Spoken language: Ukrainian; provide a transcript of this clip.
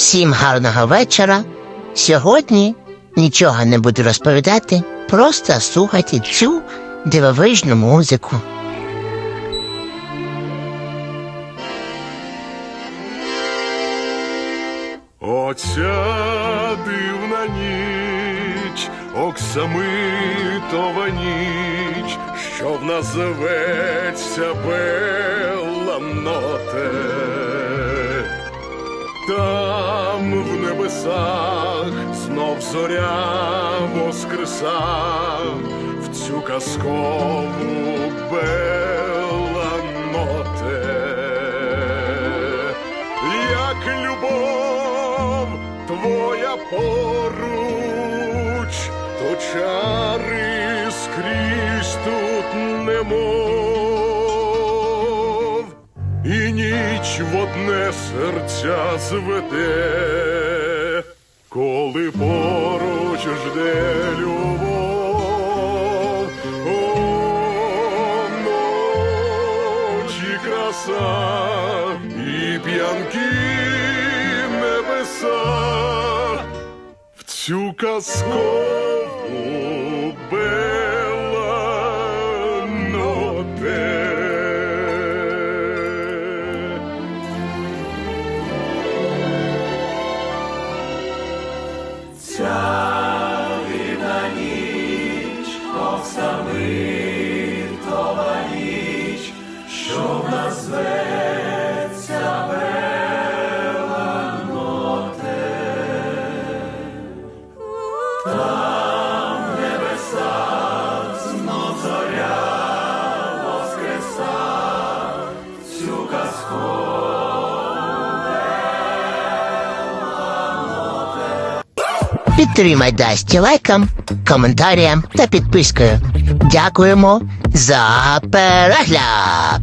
Всім гарного вечора. Сьогодні нічого не буду розповідати, просто слухайте цю дивовижну музику. Оця дивна ніч, оксамитова ніч, що в нас зветься В небесах знов зоря воскреса в цю казкову Беланоте. Як любов твоя поруч, то чари скрізь тут немов, і ніч в одне серця зведе, коли поруч жде любов. О, ночі краса і п'янки небеса в цю казкову Підтримай Дасті лайком, коментарем та підпискою. Дякуємо за перегляд!